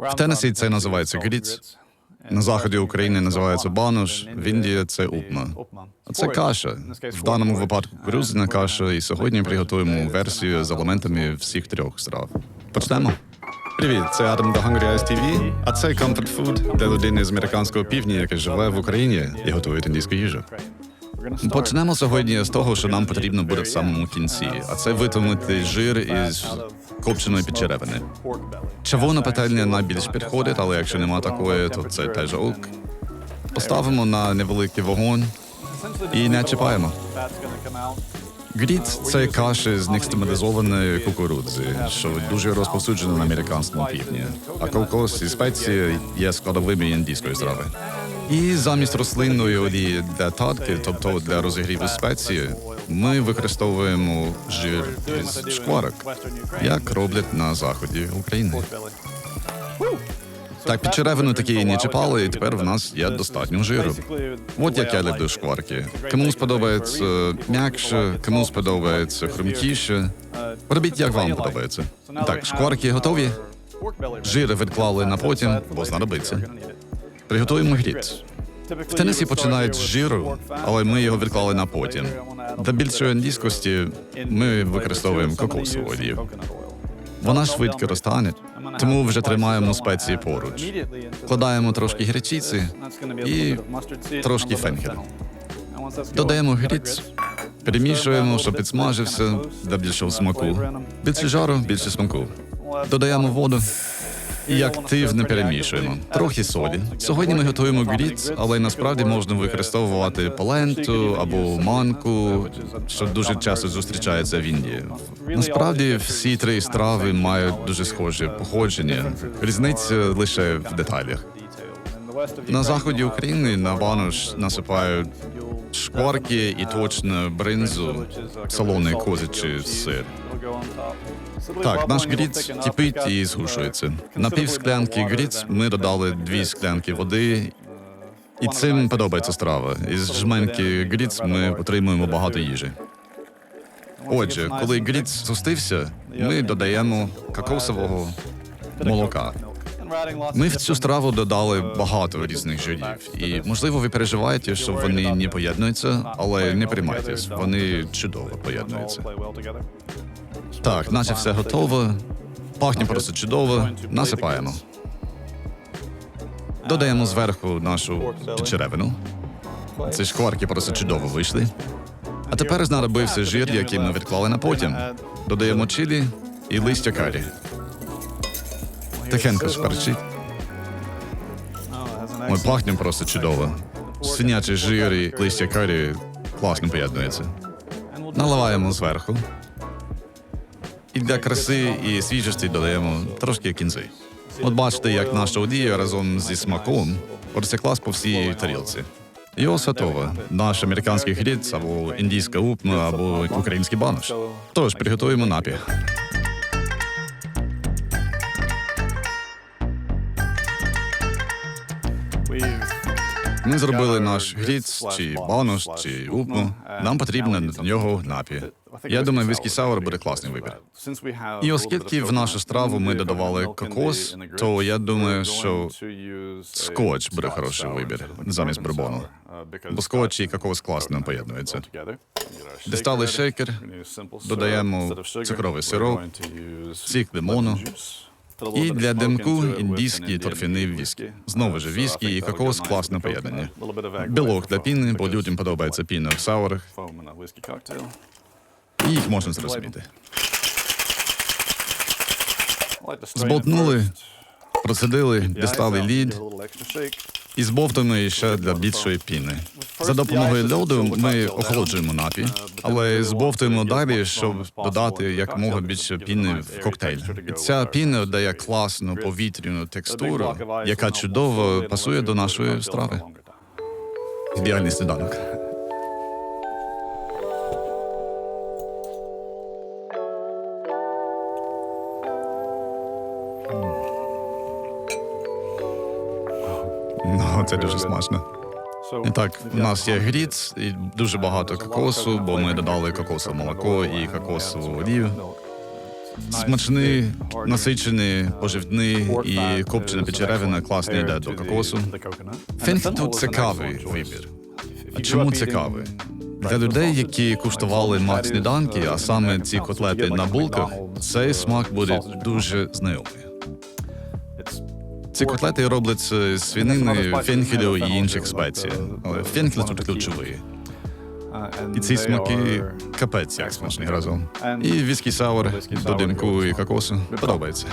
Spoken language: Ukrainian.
В Теннессі це називається гріц. На заході України називається банош, в Індії це упма. А це каша. В даному випадку кукурудзяна каша, і сьогодні приготуємо версію з елементами всіх трьох страв. Почнемо. Привіт, це Адам до Hungry Eyes TV, а це Comfort Food для людини з американського півдня, яка живе в Україні і готує індійську їжу. Почнемо сьогодні з того, що нам потрібно буде в самому кінці, а це витягнути жир із копченої підчеревини. Червона пательня найбільш підходить, але якщо нема такої, то це теж ок. Поставимо на невеликий вогонь і не чіпаємо. Гріц це каші з нікстематизованої кукурудзи, що дуже розповсюджена на американському півдні. А кокос і спеції є складовими індійської страви. І замість рослинної олії для татки, тобто для розігріву спеції, ми використовуємо жир із шкварок, як роблять на заході України. Так, під черевину такі не чіпали, і тепер в нас є достатньо жиру. От як я люблю шкварки. Комусь подобається м'якше, комусь подобається хрумкіше. Робіть, як вам подобається. Так, шкварки готові. Жир відклали на потім, бо знадобиться. Приготуємо гріц. В Теннесі починають з жиру, але ми його відклали на потім. Для більшої індійськості ми використовуємо кокосову олію. Вона швидко розтане, тому вже тримаємо спеції поруч. Вкладаємо трошки гірчиці і трошки фенхелю. Додаємо гріц, перемішуємо, щоб підсмажився для більшого смаку. Більше жару, більше смаку. Додаємо воду і активно перемішуємо. Трохи солі. Сьогодні ми готуємо гріц, але насправді можна використовувати поленту або манку, що дуже часто зустрічається в Індії. Насправді всі три страви мають дуже схоже походження. Різниця лише в деталях. На заході України на банош насипають шкварки і точно бринзу, солоний козячий сир. Так, наш гріц кипить і згушується. На пів склянки гріц ми додали дві склянки води, і цим подобається страва. Із жменьки гріц ми отримуємо багато їжі. Отже, коли гріц зустився, ми додаємо кокосового молока. Ми в цю страву додали багато різних жирів, і можливо ви переживаєте, що вони не поєднуються, але не приймайтесь, вони чудово поєднуються. Так, наче все готово. Пахне просто чудово. Насипаємо. Додаємо зверху нашу черевину. Ці шкварки просто чудово вийшли. А тепер знадобився жир, який ми відклали на потім. Додаємо чилі і листя карі. Тихенько шкварчить. Ой, пахне просто чудово. Свинячий жир і листя карі класно поєднуються. Наливаємо зверху. І для краси і свіжості додаємо трошки кінзи. От бачите, як наша одія разом зі смаком розтеклась по всій тарілці. Його готово. Наш американський хліб, або індійська упна, або український банош. Тож приготуємо напій. Ми зробили наш гріц, чи банош, чи упму. Нам потрібно до нього напій. Я думаю, віскі саур буде класний вибір. І оскільки в нашу страву ми додавали кокос, то я думаю, що скотч буде хороший вибір замість бурбону. Бо скотч і кокос класно поєднуються. Дістали шейкер, додаємо цукровий сироп, сік лимону. І для димку індійський торфяний віскі. Знову ж віскі і кокос класне поєднання. Білок для піни, бо людям подобається піна в саурах, і їх можна зрозуміти. Зболтнули, процедили, дістали лід і збовтаної ще для більшої піни. За допомогою льоду ми охолоджуємо напій, але збовтуємо далі, щоб додати якомога більше піни в коктейль. І ця піна дає класну повітряну текстуру, яка чудово пасує до нашої страви. Ідеальний сніданок. Це дуже смачно. І так, у нас є гріц і дуже багато кокосу, бо ми додали кокосове молоко і кокосову олію. Смачний, насичений, поживний і копчена печеревина класно йде до кокосу. Фенхел цікавий вибір. А чому цікавий? Для людей, які куштували мак сніданки, а саме ці котлети на булках, цей смак буде дуже знайомий. Ці котлети роблять з свинини, фенхелю і інших спецій. Але фенхель тут ключовий. І ці смаки капець як смачні разом. І віскі саур до димку і кокосу подобається.